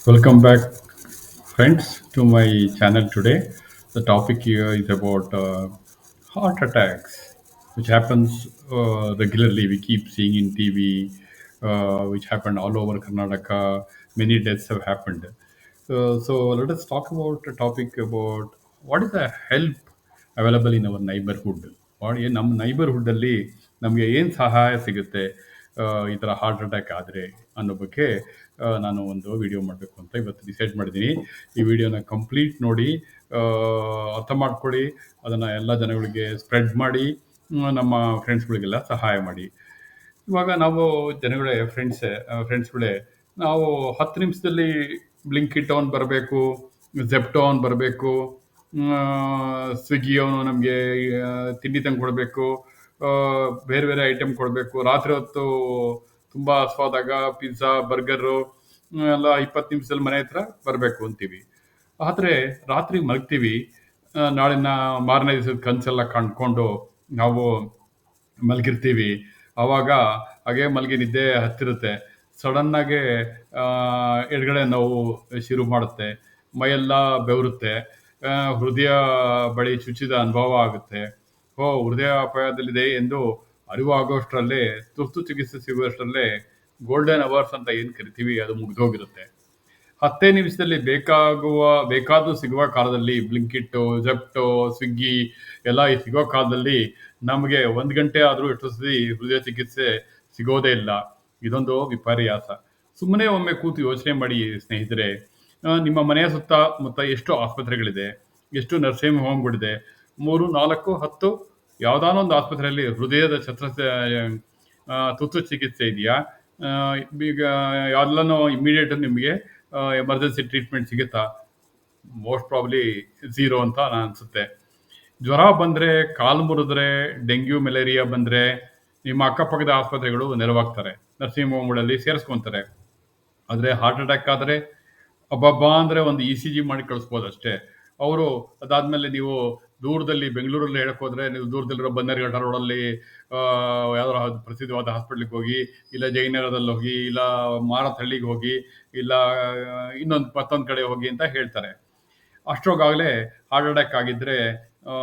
Welcome back, friends, to my channel today. The topic here is about uh, heart attacks, which happens uh, regularly. We keep seeing in TV, uh, which happened all over Karnataka. Many deaths have happened. Uh, so let us talk about a topic about what is the help available in our neighbourhood ಮಾಡಿ ನಮ್ಮ ನೈಬರ್ಹುಡ್ಡಲ್ಲಿ ನಮಗೆ ಏನು ಸಹಾಯ ಸಿಗುತ್ತೆ ಆ, ಈ ಥರ heart attack ಆದರೆ ಅನ್ನೋ ಬಗ್ಗೆ ನಾನು ಒಂದು ವಿಡಿಯೋ ಮಾಡಬೇಕು ಅಂತ ಇವತ್ತು ಡಿಸೈಡ್ ಮಾಡಿದ್ದೀನಿ. ಈ ವಿಡಿಯೋನ ಕಂಪ್ಲೀಟ್ ನೋಡಿ ಅರ್ಥ ಮಾಡ್ಕೊಳ್ಳಿ, ಅದನ್ನು ಎಲ್ಲ ಜನಗಳಿಗೆ ಸ್ಪ್ರೆಡ್ ಮಾಡಿ ನಮ್ಮ ಫ್ರೆಂಡ್ಸ್ಗಳಿಗೆಲ್ಲ ಸಹಾಯ ಮಾಡಿ. ಇವಾಗ ನಾವು ಜನಗಳೇ ಫ್ರೆಂಡ್ಸೇ ಫ್ರೆಂಡ್ಸ್ಗಳೇ ನಾವು ಹತ್ತು ನಿಮಿಷದಲ್ಲಿ ಬ್ಲಿಂಕಿಟ್ ಅವನ್ ಬರಬೇಕು ಜೆಪ್ಟೋ ಅವನ್ ಬರಬೇಕು ಸ್ವಿಗ್ಗಿ ಅವನು ನಮಗೆ ತಿಂಡಿ ತಂದು ಕೊಡಬೇಕು ಬೇರೆ ಬೇರೆ ಐಟಮ್ ಕೊಡಬೇಕು. ರಾತ್ರಿ ಹೊತ್ತು ತುಂಬ ಆಸ್ವಾದಾಗ ಪಿಜ್ಜಾ ಬರ್ಗರು ಎಲ್ಲ ಇಪ್ಪತ್ತು ನಿಮಿಷದಲ್ಲಿ ಮನೆ ಹತ್ರ ಬರಬೇಕು ಅಂತೀವಿ. ಆದರೆ ರಾತ್ರಿ ಮಲಗ್ತೀವಿ. ನಾಳಿನ ಮಾರನೇ ದಿವಸದ ಕನಸೆಲ್ಲ ಕಂಡ್ಕೊಂಡು ನಾವು ಮಲಗಿರ್ತೀವಿ. ಆವಾಗ ಹಾಗೆ ಮಲಗಿ ನಿದ್ದೆ ಹತ್ತಿರುತ್ತೆ. ಸಡನ್ನಾಗೆ ಎಡಗಡೆ ನೋವು ಶುರು ಮಾಡುತ್ತೆ. ಮೈಯೆಲ್ಲ ಬೆವರುತ್ತೆ. ಹೃದಯ ಬಳಿ ಚುಚ್ಚಿದ ಅನುಭವ ಆಗುತ್ತೆ. ಓ ಹೃದಯ ಅಪಾಯದಲ್ಲಿದೆ ಎಂದು ಅರಿವು ಆಗೋಷ್ಟರಲ್ಲೇ ತುರ್ತು ಚಿಕಿತ್ಸೆ ಸಿಗುವಷ್ಟರಲ್ಲೇ ಗೋಲ್ಡನ್ ಅವರ್ಸ್ ಅಂತ ಏನು ಕರಿತೀವಿ, ಅದು ಮುಗಿದೋಗಿರುತ್ತೆ. ಹತ್ತೇ ನಿಮಿಷದಲ್ಲಿ ಬೇಕಾಗುವ ಬೇಕಾದ್ರೂ ಸಿಗುವ ಕಾಲದಲ್ಲಿ ಬ್ಲಿಂಕಿಟ್ಟು ಜೆಪ್ಟೋ ಸ್ವಿಗ್ಗಿ ಎಲ್ಲ ಸಿಗೋ ಕಾಲದಲ್ಲಿ ನಮಗೆ ಒಂದು ಗಂಟೆ ಆದರೂ ಎಷ್ಟು ಸತಿ ಹೃದಯ ಚಿಕಿತ್ಸೆ ಸಿಗೋದೇ ಇಲ್ಲ. ಇದೊಂದು ವಿಪರ್ಯಾಸ. ಸುಮ್ಮನೆ ಒಮ್ಮೆ ಕೂತು ಯೋಚನೆ ಮಾಡಿ ಸ್ನೇಹಿತರೆ ನಿಮ್ಮ ಮನೆಯ ಸುತ್ತಮುತ್ತ ಎಷ್ಟು ಆಸ್ಪತ್ರೆಗಳಿದೆ? ಎಷ್ಟು ನರ್ಸಿಂಗ್ ಹೋಮ್ಗಳಿದೆ ಮೂರು, ನಾಲ್ಕು, ಹತ್ತು? ಯಾವುದಾನೋ ಒಂದು ಆಸ್ಪತ್ರೆಯಲ್ಲಿ ಹೃದಯದ ಛತ್ರ ತುತ್ತು ಚಿಕಿತ್ಸೆ ಇದೆಯಾ? ಈಗ ಎಲ್ಲನೂ ಇಮಿಡಿಯೇಟ್ ನಿಮಗೆ ಎಮರ್ಜೆನ್ಸಿ ಟ್ರೀಟ್ಮೆಂಟ್ ಸಿಗುತ್ತಾ? ಮೋಸ್ಟ್ ಪ್ರಾಬ್ಲಿ ಝೀರೋ ಅಂತ ನಾನು ಅನ್ಸುತ್ತೆ. ಜ್ವರ ಬಂದರೆ, ಕಾಲು ಮುರಿದ್ರೆ, ಡೆಂಗ್ಯೂ, ಮಲೇರಿಯಾ ಬಂದರೆ ನಿಮ್ಮ ಅಕ್ಕಪಕ್ಕದ ಆಸ್ಪತ್ರೆಗಳು ನೆರವಾಗ್ತಾರೆ. ನರ್ಸಿಂಗ್ ಹೋಮ್ಗಳಲ್ಲಿ ಸೇರಿಸ್ಕೊಂತಾರೆ. ಆದರೆ ಹಾರ್ಟ್ ಅಟ್ಯಾಕ್ ಆದರೆ ಅಬ್ಬಬ್ಬಾ ಅಂದರೆ ಒಂದು ಇ ಸಿ ಜಿ ಮಾಡಿ ಕಳಿಸ್ಬೋದು ಅಷ್ಟೇ. ಅವರು ಅದಾದಮೇಲೆ ನೀವು ದೂರದಲ್ಲಿ ಬೆಂಗಳೂರಲ್ಲಿ ಹೇಳಕ್ ಹೋದ್ರೆ ನೀವು ದೂರದಲ್ಲಿರೋ ಬನ್ನೇರುಘಟ್ಟ ರೋಡಲ್ಲಿ ಯಾವ್ದಾರ ಪ್ರಸಿದ್ಧವಾದ ಹಾಸ್ಪಿಟ್ಲಿಗೆ ಹೋಗಿ ಇಲ್ಲ ಜಯನಗರದಲ್ಲಿ ಹೋಗಿ ಇಲ್ಲ ಮಾರತಹಳ್ಳಿಗೆ ಹೋಗಿ ಇಲ್ಲ ಇನ್ನೊಂದು ಮತ್ತೊಂದು ಕಡೆ ಹೋಗಿ ಅಂತ ಹೇಳ್ತಾರೆ. ಅಷ್ಟರೊಳಗಾಗಲೇ ಹಾರ್ಟ್ ಅಟ್ಯಾಕ್ ಆಗಿದ್ರೆ ಆ,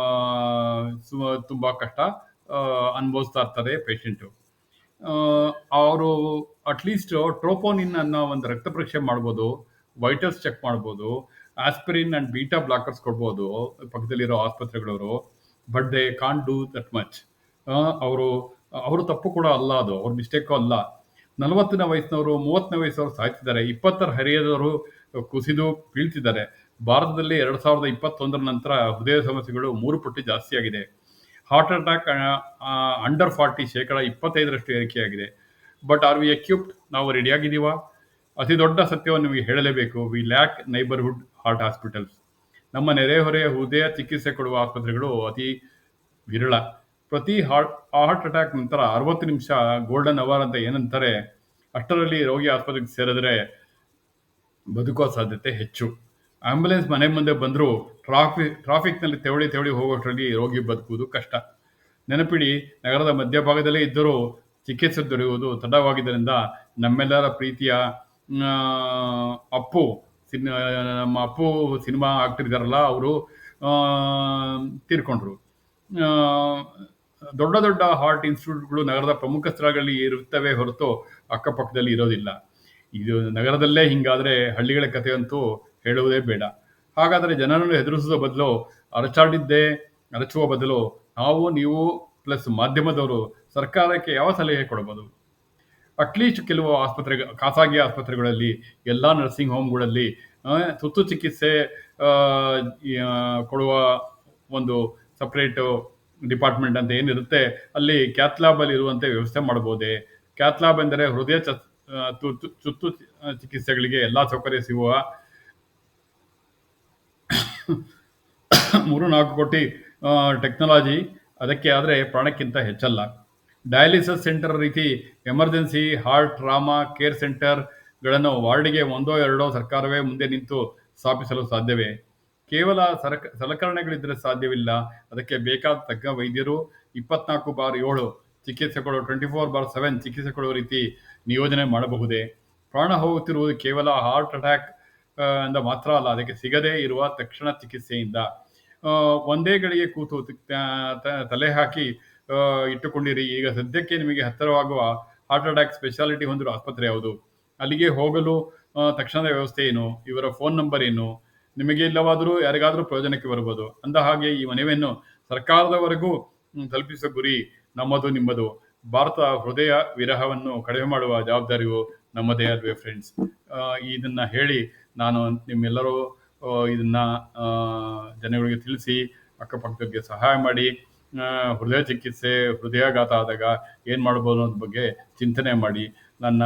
ಸು- ತುಂಬಾ ಕಷ್ಟ ಅನುಭವಿಸ್ತಾ ಇರ್ತಾರೆ ಪೇಷಂಟು. ಅವರು ಅಟ್ಲೀಸ್ಟ್ ಟ್ರೋಪೋನಿನ್ ಅನ್ನೋ ಒಂದು ರಕ್ತ ಪರೀಕ್ಷೆ ಮಾಡ್ಬೋದು ವೈಟಲ್ಸ್ ಚೆಕ್ ಮಾಡ್ಬೋದು ಆಸ್ಪಿರಿನ್ ಅಂಡ್ ಬೀಟಾ ಬ್ಲಾಕರ್ಸ್ ಕೊಡ್ಬೋದು, ಪಕ್ಕದಲ್ಲಿರೋ ಆಸ್ಪತ್ರೆಗಳವರು but they can't do that much ಅವರು ಅವರು ತಪ್ಪು ಕೂಡ ಅಲ್ಲ ಅದು, ಅವ್ರ ಮಿಸ್ಟೇಕು ಅಲ್ಲ. ನಲವತ್ತನೇ ವಯಸ್ಸಿನವರು, ಮೂವತ್ತನೇ ವಯಸ್ಸವರು ಸಾಯ್ತಿದ್ದಾರೆ, ಇಪ್ಪತ್ತರ ಹರಿಯದವರು ಕುಸಿದು ಬೀಳ್ತಿದ್ದಾರೆ. ಭಾರತದಲ್ಲಿ ಎರಡು ಸಾವಿರದ ಇಪ್ಪತ್ತೊಂದರ ನಂತರ ಹೃದಯ ಸಮಸ್ಯೆಗಳು ಮೂರು ಪಟ್ಟು ಜಾಸ್ತಿ ಆಗಿದೆ. ಹಾರ್ಟ್ ಅಟ್ಯಾಕ್ ಅಂಡರ್ ಫಾರ್ಟಿ ಶೇಕಡ ಇಪ್ಪತ್ತೈದರಷ್ಟು ಏರಿಕೆಯಾಗಿದೆ. ಬಟ್ ಆರ್ ವಿ ಎಕ್ಯುಪ್ಡ್ ನಾವು ರೆಡಿಯಾಗಿದ್ದೀವಾ ಅತಿ ದೊಡ್ಡ ಸತ್ಯವನ್ನು ನಿಮಗೆ ಹೇಳಲೇಬೇಕು. We lack neighbourhood heart hospitals ನಮ್ಮ ನೆರೆಹೊರೆಯ ಹೃದಯ ಚಿಕಿತ್ಸೆ ಕೊಡುವ ಆಸ್ಪತ್ರೆಗಳು ಅತಿ ವಿರಳ. ಪ್ರತಿ ಹಾರ್ಟ್ ಹಾರ್ಟ್ ಅಟ್ಯಾಕ್ ನಂತರ ಅರವತ್ತು ನಿಮಿಷ ಗೋಲ್ಡನ್ ಅವರ್ ಅಂತ ಏನಂತಾರೆ, ಅಷ್ಟರಲ್ಲಿ ರೋಗಿ ಆಸ್ಪತ್ರೆಗೆ ಸೇರಿದ್ರೆ ಬದುಕುವ ಸಾಧ್ಯತೆ ಹೆಚ್ಚು. ಆಂಬ್ಯುಲೆನ್ಸ್ ಮನೆ ಮುಂದೆ ಬಂದರೂ ಟ್ರಾಫಿಕ್ ಟ್ರಾಫಿಕ್ನಲ್ಲಿ ತೆವಳಿ ತೆವಳಿ ಹೋಗೋಷ್ಟರಲ್ಲಿ ರೋಗಿ ಬದುಕುವುದು ಕಷ್ಟ. ನೆನಪಿಡಿ, ನಗರದ ಮಧ್ಯಭಾಗದಲ್ಲೇ ಇದ್ದರೂ ಚಿಕಿತ್ಸೆ ದೊರೆಯುವುದು ತಡವಾಗಿದ್ದರಿಂದ ನಮ್ಮೆಲ್ಲರ ಪ್ರೀತಿಯ ಅಪ್ಪು ಸಿನ್ ನಮ್ಮ ಅಪ್ಪು ಸಿನಿಮಾ ಆಗ್ತಿದ್ದಾರಲ್ಲ ಅವರು ತೀರ್ಕೊಂಡ್ರು. ದೊಡ್ಡ ದೊಡ್ಡ ಹಾರ್ಟ್ ಇನ್ಸ್ಟಿಟ್ಯೂಟ್ಗಳು ನಗರದ ಪ್ರಮುಖ ಸ್ಥಳಗಳಲ್ಲಿ ಇರುತ್ತವೆ ಹೊರತು ಅಕ್ಕಪಕ್ಕದಲ್ಲಿ ಇರೋದಿಲ್ಲ. ಇದು ನಗರದಲ್ಲೇ ಹಿಂಗಾದರೆ ಹಳ್ಳಿಗಳ ಕಥೆಯಂತೂ ಹೇಳುವುದೇ ಬೇಡ. ಹಾಗಾದರೆ ಜನರನ್ನು ಹೆದರಿಸುವ ಬದಲು ಅರಚಾಡಿದ್ದೇ, ಅರಚುವ ಬದಲು ನಾವು, ನೀವು ಪ್ಲಸ್ ಮಾಧ್ಯಮದವರು ಸರ್ಕಾರಕ್ಕೆ ಯಾವ ಸಲಹೆ ಕೊಡಬಹುದು ಅಟ್ಲೀಸ್ಟ್ ಕೆಲವು ಆಸ್ಪತ್ರೆ ಖಾಸಗಿ ಆಸ್ಪತ್ರೆಗಳಲ್ಲಿ ಎಲ್ಲ ನರ್ಸಿಂಗ್ ಹೋಮ್ಗಳಲ್ಲಿ ತುತ್ತು ಚಿಕಿತ್ಸೆ ಕೊಡುವ ಒಂದು ಸಪ್ರೇಟು ಡಿಪಾರ್ಟ್ಮೆಂಟ್ ಅಂತ ಏನಿರುತ್ತೆ ಅಲ್ಲಿ ಕ್ಯಾತ್ ಲ್ಯಾಬ್ ಅಲ್ಲಿ ಇರುವಂತೆ ವ್ಯವಸ್ಥೆ ಮಾಡಬಹುದೇ? ಕ್ಯಾತ್ ಲ್ಯಾಬ್ ಎಂದರೆ ಹೃದಯ ಚ- ಆ, ತುರ್ತು ತುರ್ತು ಚಿಕಿತ್ಸೆಗಳಿಗೆ ಎಲ್ಲಾ ಸೌಕರ್ಯ ಸಿಗುವ ಮೂರು ನಾಲ್ಕು ಕೋಟಿ ಟೆಕ್ನಾಲಜಿ ಅದಕ್ಕೆ ಆದರೆ ಪ್ರಾಣಕ್ಕಿಂತ ಹೆಚ್ಚಲ್ಲ. ಡಯಾಲಿಸಿಸ್ ಸೆಂಟರ್ ರೀತಿ ಎಮರ್ಜೆನ್ಸಿ, ಹಾರ್ಟ್, ಟ್ರಾಮಾ, ಕೇರ್ ಸೆಂಟರ್ಗಳನ್ನು ವಾರ್ಡ್ಗೆ ಒಂದೋ ಎರಡೋ ಸರ್ಕಾರವೇ ಮುಂದೆ ನಿಂತು ಸ್ಥಾಪಿಸಲು ಸಾಧ್ಯವೇ? ಕೇವಲ ಸರಕ ಸಲಕರಣೆಗಳಿದ್ದರೆ ಸಾಧ್ಯವಿಲ್ಲ. ಅದಕ್ಕೆ ಬೇಕಾದ ತಜ್ಞ ವೈದ್ಯರು ಇಪ್ಪತ್ನಾಲ್ಕು ಬಾರ್ ಏಳು ಚಿಕಿತ್ಸೆ ಕೊಡೋ ಟ್ವೆಂಟಿ ಫೋರ್ ಬಾರ್ ಸೆವೆನ್ ಚಿಕಿತ್ಸೆ ಕೊಡುವ ರೀತಿ ನಿಯೋಜನೆ ಮಾಡಬಹುದೇ? ಪ್ರಾಣ ಹೋಗುತ್ತಿರುವುದು ಕೇವಲ ಹಾರ್ಟ್ ಅಟ್ಯಾಕ್ ಅಂದ ಮಾತ್ರ ಅಲ್ಲ, ಅದಕ್ಕೆ ಸಿಗದೇ ಇರುವ ತಕ್ಷಣ ಚಿಕಿತ್ಸೆಯಿಂದ. ಒಂದೇ ಗಳಿಗೆ ಕೂತು ತಲೆ ಹಾಕಿ ಇಟ್ಟುಕೊಂಡಿರಿ. ಈಗ ಸದ್ಯಕ್ಕೆ ನಿಮಗೆ ಹತ್ತಿರವಾಗುವ ಹಾರ್ಟ್ ಅಟ್ಯಾಕ್ ಸ್ಪೆಷಾಲಿಟಿ ಹೊಂದಿರುವ ಆಸ್ಪತ್ರೆ ಯಾವುದು? ಅಲ್ಲಿಗೆ ಹೋಗಲು ತಕ್ಷಣದ ವ್ಯವಸ್ಥೆ ಏನು? ಇವರ ಫೋನ್ ನಂಬರ್ ಏನು? ನಿಮಗೆ ಇಲ್ಲವಾದರೂ ಯಾರಿಗಾದರೂ ಪ್ರಯೋಜನಕ್ಕೆ ಬರಬಹುದು ಅಂದ ಹಾಗೆ ಈ ಮನವಿಯನ್ನು ಸರ್ಕಾರದವರೆಗೂ ತಲುಪಿಸುವ ಗುರಿ ನಮ್ಮದು, ನಿಮ್ಮದು. ಭಾರತ ಹೃದಯ ವಿರಹವನ್ನು ಕಡಿಮೆ ಮಾಡುವ ಜವಾಬ್ದಾರಿಯು ನಮ್ಮದೇ ಅಲ್ವೇ ಫ್ರೆಂಡ್ಸ್ ಇದನ್ನ ಹೇಳಿ ನಾನು ನಿಮ್ಮೆಲ್ಲರೂ ಇದನ್ನ ಜನಗಳಿಗೆ ತಿಳಿಸಿ, ಅಕ್ಕಪಕ್ಕಕ್ಕೆ ಸಹಾಯ ಮಾಡಿ. ಹೃದಯ ಚಿಕಿತ್ಸೆ ಹೃದಯಾಘಾತ ಆದಾಗ ಏನು ಮಾಡ್ಬೋದು ಅನ್ನೋದ್ರ ಬಗ್ಗೆ ಚಿಂತನೆ ಮಾಡಿ, ನನ್ನ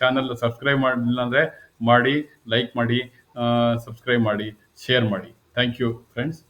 ಚಾನಲ್ ಸಬ್ಸ್ಕ್ರೈಬ್ ಮಾಡಲಿಲ್ಲ ಅಂದರೆ ಮಾಡಿ ಲೈಕ್ ಮಾಡಿ ಸಬ್ಸ್ಕ್ರೈಬ್ ಮಾಡಿ ಶೇರ್ ಮಾಡಿ. Thank you friends